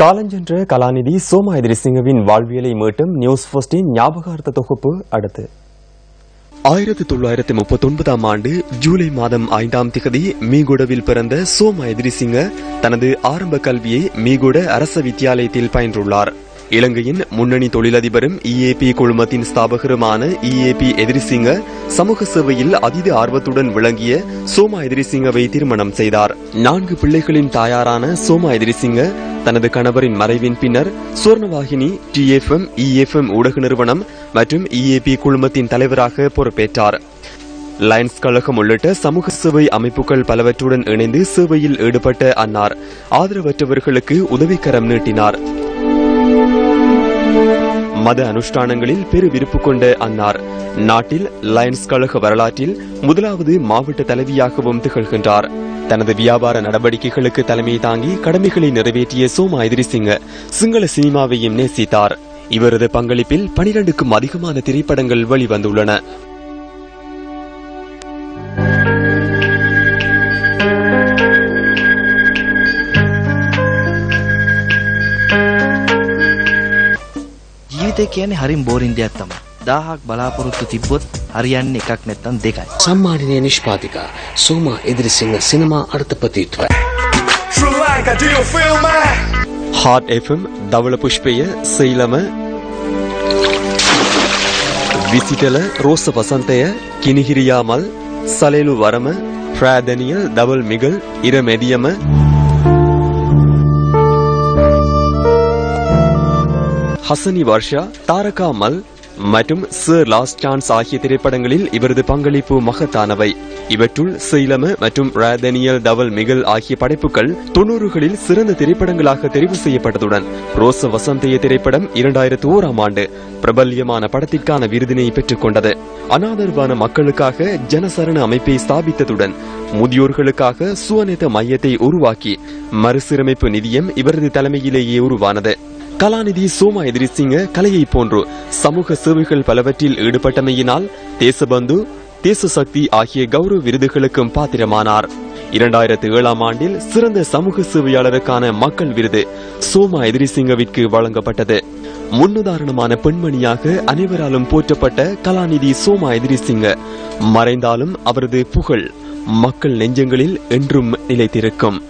காலஞ்சென்ற கலாநிதி சோமா எதிரிசிங்கவின் வாழ்வியலை மீட்டும் நியூஸ் போஸ்டின் ஞாபகார்த்த தொகுப்பு அடுத்து. ஆயிரத்தி தொள்ளாயிரத்தி முப்பத்தி ஒன்பதாம் ஆண்டு ஜூலை மாதம் ஐந்தாம் திகதி மீகுடவில் பிறந்த சோமா எதிரிசிங்க தனது ஆரம்ப கல்வியை மீகுட அரச வித்தியாலயத்தில் பயின்றுள்ளார். இலங்கையின் முன்னணி தொழிலதிபரும் இஏபி குழுமத்தின் ஸ்தாபகருமான இஏபி எதிரிசிங்க சமூக சேவையில் அதீத ஆர்வத்துடன் விளங்கிய சோமா எதிரிசிங்கவை திருமணம் செய்தார். நான்கு பிள்ளைகளின் தாயாரான சோமா எதிரிசிங்க தனது கணவரின் மறைவின் பின்னர் சுவர்ணவாகினி டிஎஃப்எம் இஎஃப்எம் ஊடக நிறுவனம் மற்றும் இஏபி குழுமத்தின் தலைவராக பொறுப்பேற்றார். லயன்ஸ் கழகம் உள்ளிட்ட சமூக சேவை அமைப்புகள் பலவற்றுடன் இணைந்து சேவையில் ஈடுபட்ட அன்னார். ஆதரவற்றவர்களுக்கு உதவிக்கரம் நீட்டினார். மத அனுஷ்டானங்களில் பெரு விருப்பு கொண்ட அன்னார். நாட்டில் லயன்ஸ் கழக வரலாற்றில் முதலாவது மாவட்ட தலைவியாகவும் திகழ்கின்றார். தனது வியாபார நடவடிக்கைகளுக்கு தலைமை தாங்கி கடமைகளை நிறைவேற்றிய சோமா எதிரிசிங்க சிங்கள சினிமாவையும் நேசித்தார். இவரது பங்களிப்பில் பனிரெண்டுக்கும் அதிகமான திரைப்படங்கள் வெளிவந்துள்ளன. ජීවිතය කියන්නේ හරිම් බෝරින් දෙයක් තමයි. දහහක් බලාපොරොත්තු තිබ්බොත් හරියන්නේ එකක් නැත්තම් දෙකයි. සම්මානනීය නිෂ්පාතිකා සෝමා ඉදිරිසිංහ සිනමා අර්ථපතිත්ව. Hot FM දවල පුෂ්පය සීලම විසිටල රෝස වසන්තය කිනිහිරියාමල් සලෙලු වරම ප්‍රාදනියල් දවල් මිගල් ඉර මැදියම ஹசனி வர்ஷா தாரகா மல் மற்றும் சர் லாஸ்ட் சான்ஸ் ஆகிய திரைப்படங்களில் இவரது பங்களிப்பு மகத்தானவை. இவற்றுள் சீலம மற்றும் ராதனியல் தவல் மிகல் ஆகிய படைப்புகள் தொன்னூறுகளில் சிறந்த திரைப்படங்களாக தெரிவு செய்யப்பட்டதுடன் ரோச வசந்தைய திரைப்படம் இரண்டாயிரத்து ஓராம் ஆண்டு பிரபல்யமான படத்திற்கான விருதினை பெற்றுக் கொண்டது. மக்களுக்காக ஜனசரண அமைப்பை ஸ்தாபித்ததுடன் முதியோர்களுக்காக சுவநேத மையத்தை உருவாக்கி மறுசீரமைப்பு நிதியம் இவரது தலைமையிலேயே உருவானது. கலாநிதி சோமா எதிரிசிங்க கலையை போன்று சமூக சேவைகள் பலவற்றில் ஈடுபட்டமையினால் தேசபந்து தேசசக்தி ஆகிய கௌரவ விருதுகளுக்கும் பாத்திரமானார். இரண்டாயிரத்து ஏழாம் ஆண்டில் சிறந்த சமூக சேவையாளருக்கான மக்கள் விருது சோமா எதிரிசிங்கவிற்கு வழங்கப்பட்டது. முன்னுதாரணமான பெண்மணியாக அனைவராலும் போற்றப்பட்ட கலாநிதி சோமா எதிரிசிங்க. மறைந்தாலும் அவரது புகழ் மக்கள் நெஞ்சங்களில் என்றும் நிலைத்திருக்கும்.